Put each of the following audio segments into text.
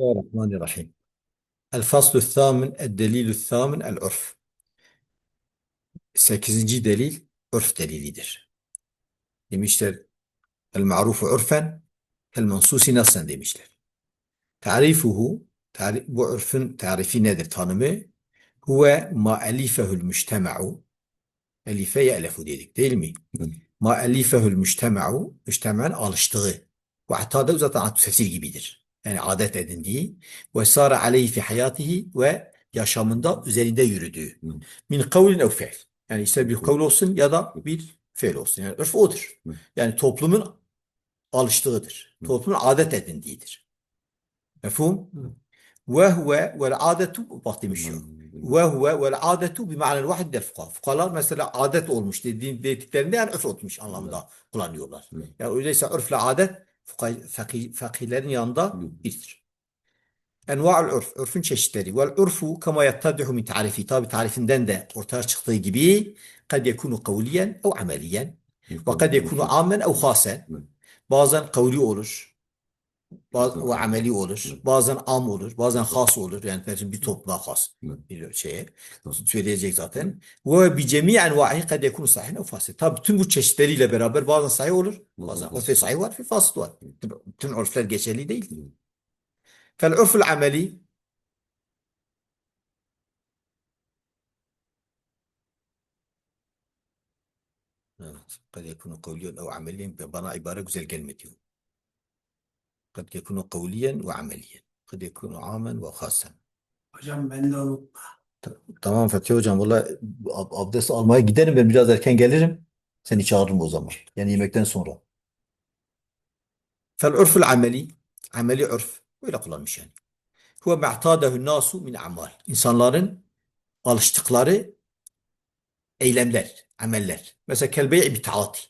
الرحمن الرحيم الفصل الثامن الدليل الثامن العرف Sekizinci delil örf delilidir. Demişler el ma'rufu urfen el mensusi nasen demişler. Tarifuhu tarif, bu örfün tarifi nedir tanımı? Huve ma elifehül müştema'u elife ye'lefu dedik değil mi? Ma elifehül müştema'u müştemen alıştığı. Ve hatta da zaten atfesir gibidir. Yani adet edindiği ve sara aleyhi fi hayatihi ve yaşamında üzerinde yürüdüğü. Min kavlin ev fi'l. Yani ister bir kavl olsun ya da bir fiil olsun. Yani örf odur. Yani toplumun alıştığıdır. Toplumun adet edindiğidir. Mefhum? Ve huve vel adetu bak demiş ya. Ve huve vel adetu bi ma'nel vahid del fukaha. Fukahalar mesela adet olmuş dediğin dediklerinde yani örf olmuş anlamda kullanıyorlar. Yani öyleyse örfle adet fakih, fakihlerin yanında birdir. Enva'ul urf, örfün çeşitleri. Vel urfu kama yattadihu min tarifi. Tabi tarifinden de ortaya çıktığı gibi kad yekunu kavliyen ev ameliyen ve kad yekunu amen ev hasen. Bazen kavli olur, bazen ve ameli olur, bazen am olur, bazen has olur. Yani mesela bir topluluğa has bir şeye söyleyecek zaten. Ve bi cemi enva'i kad yekunu sahih ev fasid. Tabi tüm bu çeşitleriyle beraber bazen sahih olur, bazen örfe sahih var, fi fasid var. Bütün örfler geçerli değil. Fel urful ameli Evet. Kad yekunu kavliyen ev ameliyen bana ibare güzel gelmedi. Kavliyen ve ameliyen. Kad yekunu amen ve hasen. Hocam ben de onu Tamam Fethi Hocam. Valla ab abdest almaya giderim ben biraz erken gelirim. Seni çağırırım o zaman. Yani yemekten sonra. Fel urful ameli. Ameli urf. Böyle kullanmış yani. Huve me'tâdehu nasu min amal. İnsanların alıştıkları eylemler, ameller. Mesela kel bey'i bi taati.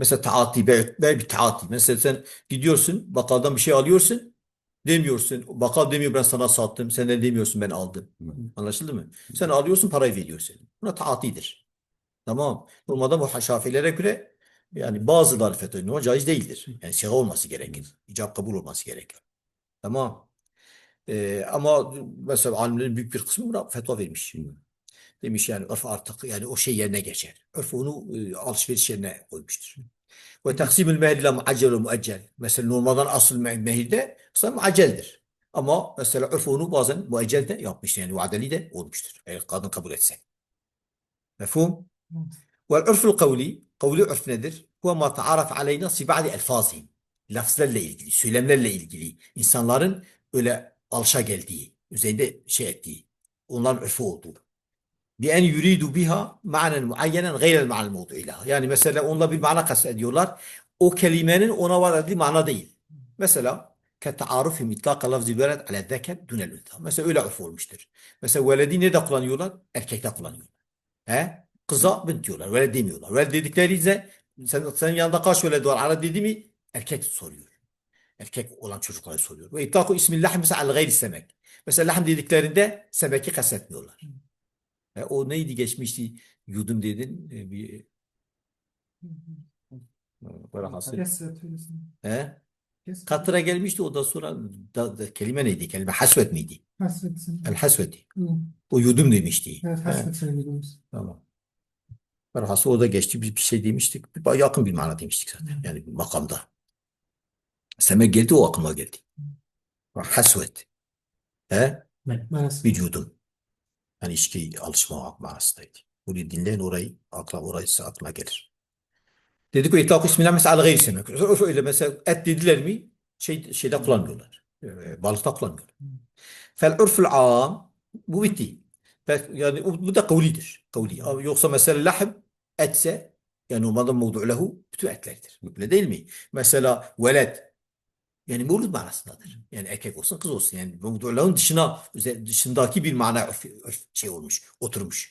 Mesela taati, bey, bey bi taati. Mesela sen gidiyorsun, bakkaldan bir şey alıyorsun, demiyorsun. Bakkal demiyor ben sana sattım, sen de demiyorsun ben aldım. Anlaşıldı mı? Sen alıyorsun, parayı veriyorsun. Buna taatidir. Tamam. Normalde bu Şafilere göre yani bazıları fetva caiz değildir. Yani şey olması gerekir. İcab kabul olması gerekir. Tamam. Ee, ama mesela alimlerin büyük bir kısmı buna fetva vermiş. Demiş yani örf artık yani o şey yerine geçer. Örf onu e, alışveriş yerine koymuştur. Ve taksimül mehir ile muaccel ve. Mesela normalden asıl me- mehirde aslında muacceldir. Ama mesela örf onu bazen muaccel de yapmıştır. Yani vadeli de olmuştur. Eğer kadın kabul etse. Mefhum? Vel örfül kavli. Kavli örf nedir? Huve ma ta'araf aleyna fi ba'di elfazihim. Lafzlarla ilgili, söylemlerle ilgili. insanların öyle alışa geldiği, üzerinde şey ettiği, onların örfü olduğu. بأن يريدوا بها معنى معينا غير المعنى الموضوع لها. Yani mesela onunla bir mana kastediyorlar. O kelimenin ona verdiği mana değil. Mesela كتعارف مطلق لفظ الولد على الذكر دون الأنثى. Mesela öyle örf olmuştur. Mesela veledi ne de kullanıyorlar? Erkekte kullanıyorlar. He? Kıza bint diyorlar. Veled demiyorlar. Veled dedikleri ise sen, senin yanında kaç veled var? Ara dedi mi? Erkek soruyor. Erkek olan çocukları soruyor. Ve itlaku ismillah mesela al gayri semek. Mesela lahm dediklerinde semeki kastetmiyorlar. E, o neydi geçmişti? Yudum dedin. E, bir böyle hasıl. Kesret öylesin. He? Katıra gelmişti o da sonra da, da- kelime neydi? Kelime hasvet miydi? Hasretsin. El hasveti. Hı. O yudum demişti. Evet He, hasret söylediğimiz. tamam. Velhasıl o da geçti. Biz bir şey demiştik. Bir, yakın bir mana demiştik zaten. Yani bir makamda. Semek geldi o aklıma geldi. Hasvet. He? Manası. Vücudum. Yani içki alışma manasındaydı. Bunu dinleyin orayı, akla, orayı size aklına gelir. Dedik o itlak isminden mesela al gayri semek. Öyle mesela et dediler mi şey, şeyde kullanmıyorlar. Ee, balıkta kullanmıyorlar. Fel urful am bu bitti. Yani bu da kavlidir. Kavli. Ama Yoksa mesela lahm etse yani normalde mevdu lehu bütün etlerdir. Öyle değil mi? Mesela veled yani mevlud manasındadır. Yani erkek olsun kız olsun. Yani mevdu lehun dışına dışındaki bir mana örf, örf şey olmuş, oturmuş.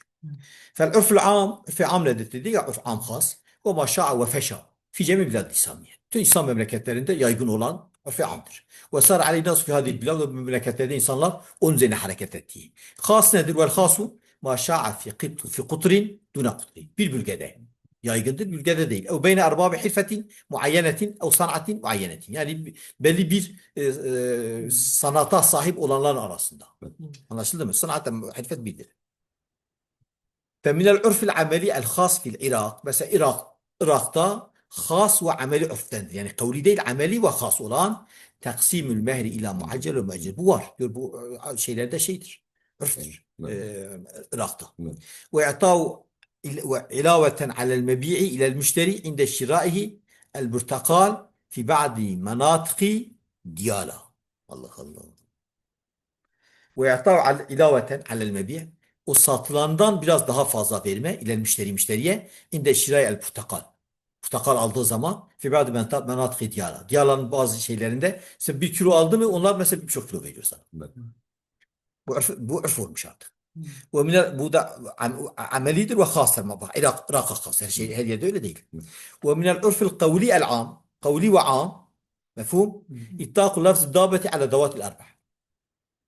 Fel urful am, urf am nedir dedi ya urf am has. Ve ma şa'a ve feşa. Fi cemi bilad İslamiye. Tüm İslam memleketlerinde yaygın olan örf amdır. Ve sar aleyhi nas fi hadil bilad ve memleketlerde insanlar onun üzerine hareket ettiği. Has nedir? Vel hasu ma şa'a fi qit fi kutrin duna kutrin. Bir bölgede yaygındır. Ülkede değil. O beyne erbabı hilfetin muayyenetin ev sanatin muayyenetin. Yani belli bir e, e, sanata sahip olanlar arasında. Anlaşıldı mı? Sanaten hilfet bildir. Feminel örfil ameli el has fil Irak. Mesela Irak, Irak'ta has ve ameli örftendir. Yani kavli değil ameli ve has olan taksimül mehri ila muaccel ve muaccel. Bu var. Diyor, bu e, şeylerde şeydir. Örftür. Ee, Irak'ta. Ve etav علاوة على المبيع إلى المشتري عند شرائه البرتقال في بعض مناطق ديالا الله الله وإعطاء على- علاوة على المبيع o satılandan biraz daha fazla verme ile müşteri müşteriye inde şiray el portakal. Portakal aldığı zaman fi ba'di menatık diyala. Diyalanın bazı şeylerinde sen bir kilo aldı mı onlar mesela birçok kilo veriyor sana. Evet. Bu örf, bu örf olmuş artık. Minel, bu da am- amelidir ve hastır. Bak Irak, Irak'a has. Her, şey, her yerde öyle değil. Ve minel örfil kavli el am. Kavli ve am. Mefhum? İttâku lafz dabeti ala davatil arbah.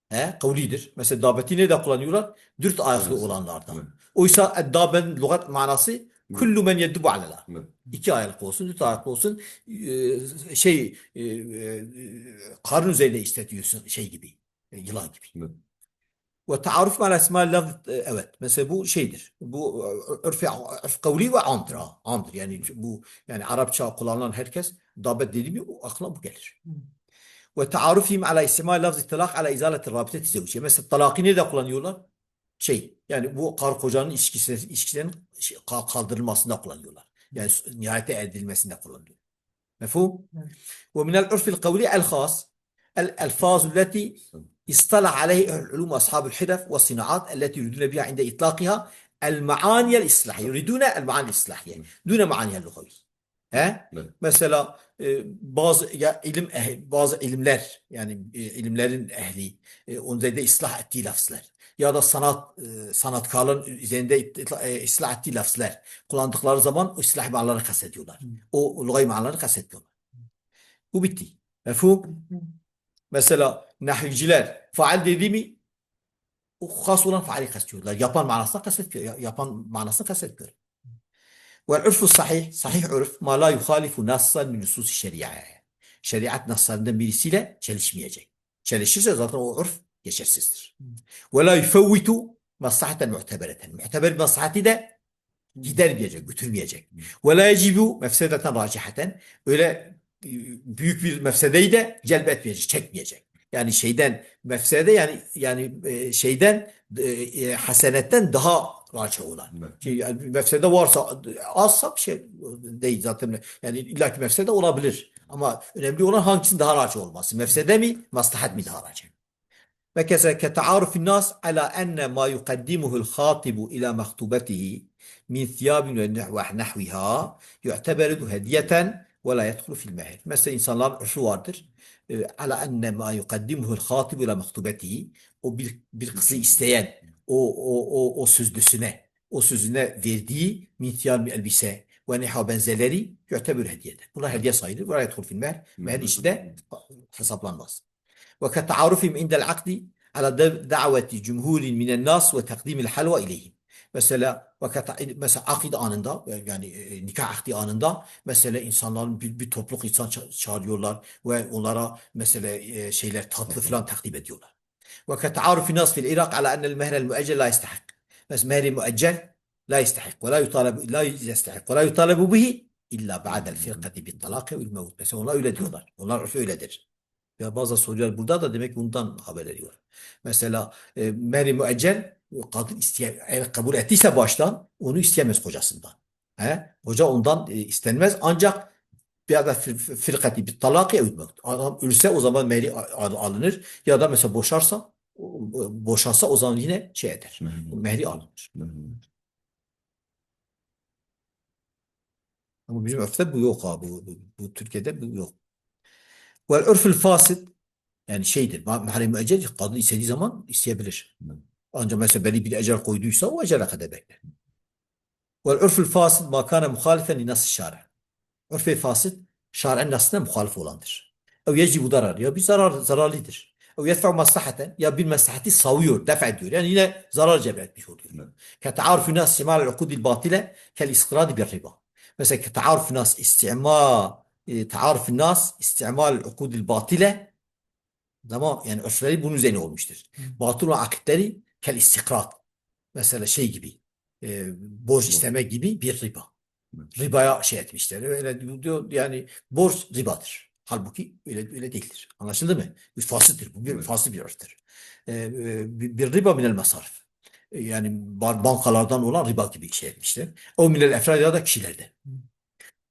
He, kavlidir. Mesela dabeti nerede kullanıyorlar? Dürt ayaklı olanlardan. Oysa daben lügat manası kullu men alala. Evet. İki ayaklı olsun, dört ayaklı olsun. e, şey e, e, karın üzerinde istetiyorsun şey gibi. Yılan gibi. Ve taaruf ala esma lafz evet. Mesela bu şeydir. Bu örfi kavli ve amdır. Amdır. Yani bu yani Arapça kullanan herkes dabet dedi mi O akla bu gelir. Hmm. Ve taarufim ala esma lafz talak ala izaleti rabiteti zevciye. Mesela talakı ne de kullanıyorlar? Şey yani bu kar kocanın ilişkisinin, ilişkisinin şey, kaldırılmasında kullanıyorlar. Yani nihayete edilmesinde kullanılıyor. Mefhum? Ve minel örfil kavli el khas el elfazu اصطلح عليه أهل العلوم وأصحاب الحرف والصناعات التي يريدون بها عند إطلاقها المعاني الإصلاحية يريدون المعاني الإصلاحية دون معانيها اللغوية ها Evet. mesela e, bazı ya ilim ehli, bazı ilimler yani e, ilimlerin ehli e, onlarda ıslah ettiği lafızlar ya da sanat e, sanatkarların üzerinde itla- e, ıslah ettiği lafızlar kullandıkları zaman o ıslah manalarını kastediyorlar. O lügayi manalarını kastetmiyorlar. Bu bitti. Mefhum? Mesela nahivciler faal dedi mi o has olan faali kastediyorlar. Yapan manasını kastetmiyor. Yapan manasını kastetmiyor. Vel ürfü sahih, sahih ürf ma la yuhalifu nassan min nusus şeriaya. Şeriat naslarından birisiyle çelişmeyecek. Çelişirse zaten o ürf geçersizdir. Ve la yufevvitu maslahaten muhtebereten. Muhteber maslahati de gidermeyecek, götürmeyecek. Ve la yecibu mefsedeten racihaten. Öyle e, büyük bir mefsedeyi de celbetmeyecek, çekmeyecek. Yani şeyden mefsede yani yani e, şeyden e, hasenetten daha raça olan. Evet. Ki yani mefsede varsa azsa bir şey değil zaten. Yani illaki mefsede olabilir. Ama önemli olan hangisinin daha raça olması. Mefsede mi, maslahat mi daha raça? Ve kese ke ta'arufin nas ala enne ma yukaddimuhul khatibu ila mahtubetihi min thiyabin ve nehvah nehviha yu'teberedu ve la yedhulu fil mehir. Mesela insanların ürfü vardır. Ala enne ma yukaddimuhul hatibu ile mektubetihi. O bir, bir kızı isteyen o, o, o, o sözlüsüne, o sözüne verdiği mintiyam bir elbise ve niha benzerleri yütebür hediyedir. Bunlar hediye sayılır. Ve la yedhulu fil mehir. Mehir içinde hesaplanmaz. Ve ke taarufim indel akdi ala daveti cumhurin minen nas ve takdimil halva ileyhim. Mesela vakat mesela akid anında yani e, nikah akdi anında mesela insanların bir, bir topluluk insan ça- çağırıyorlar ve onlara mesela e, şeyler tatlı falan takdim ediyorlar. وكتعارف الناس في العراق على أن المهر المؤجل لا يستحق. بس مهر مؤجل لا يستحق ولا يطالب لا يستحق ولا يطالب به إلا بعد الفرقة بالطلاق والموت. Mesela onlar öyle diyorlar. Onlar örfü öyledir. Ya bazı sorular burada da demek bundan haber ediyor. Mesela e, mehri müeccel kadın isteye, eğer kabul ettiyse baştan onu isteyemez kocasından. He? Koca ondan e, istenmez ancak bir da fir- firkati bir talaki ev mevt. Adam ölse o zaman al- alınır ya da mesela boşarsa boşansa o zaman yine şey eder. Mehri alınır. Ama bizim örfte bu yok abi. Bu, bu, bu Türkiye'de bu yok. Vel örfül fasit yani şeydir. Mahre müeccel kadın istediği zaman isteyebilir. Ancak mesela belli bir ecel koyduysa o ecele kadar bekler. Vel örfül fasit makane muhalifen li nasıl şare. Örfe fasit şaren nasına muhalif olandır. Ev yecibu darar ya bir zarar zararlıdır. Ev yedfe'u maslahaten ya bir maslahati savuyor, def ediyor. Yani yine zarar cebretmiş oluyor. Ke ta'arfü nas istimal al-ukudil batile kel istiradi bir riba. Mesela ke ta'arfü nas istimal taarruf nas istimal ukudil batile ama yani örfleri bunun üzerine olmuştur. Hmm. Batıl olan akitleri kel istikrat. Mesela şey gibi e, borç isteme gibi bir riba. Hmm. Ribaya şey etmişler. Öyle diyor yani borç ribadır. Halbuki öyle öyle değildir. Anlaşıldı mı? Bir fasıdır. Bu bir evet. fasıl bir örftür. Ee, e, bir, bir riba minel masarif. Ee, yani bankalardan olan riba gibi şey etmişler. O minel efradiyada kişilerde. Hmm.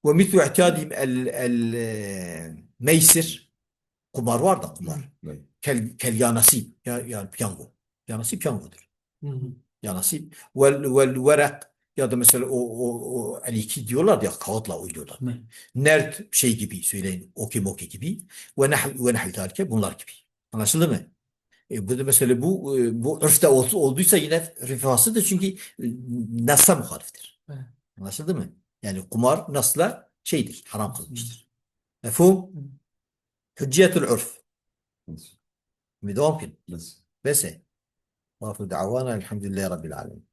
Ve mitlu i'tiyadihim el, el meysir kumar var da kumar. Evet. Kel, kel ya nasip. Ya, yani piyango. Ya nasip piyangodur. Hı hı. Ya nasip. Vel, vel verak ya da mesela o, o, o el diyorlar ya kağıtla oynuyorlar. Ne? Nerd şey gibi söyleyin. Oki moki gibi. Ve nahl ve nahl talike bunlar gibi. Anlaşıldı mı? E, bu da mesela bu e, bu örfte ol- olduysa yine rifasıdır çünkü e, nasla muhaliftir. Evet. Anlaşıldı mı? Yani kumar nasla şeydir, haram kılmıştır. Mefhum? Hücciyetül edin. Nasıl? Bese. Vafu da'vana elhamdülillahi rabbil alemin.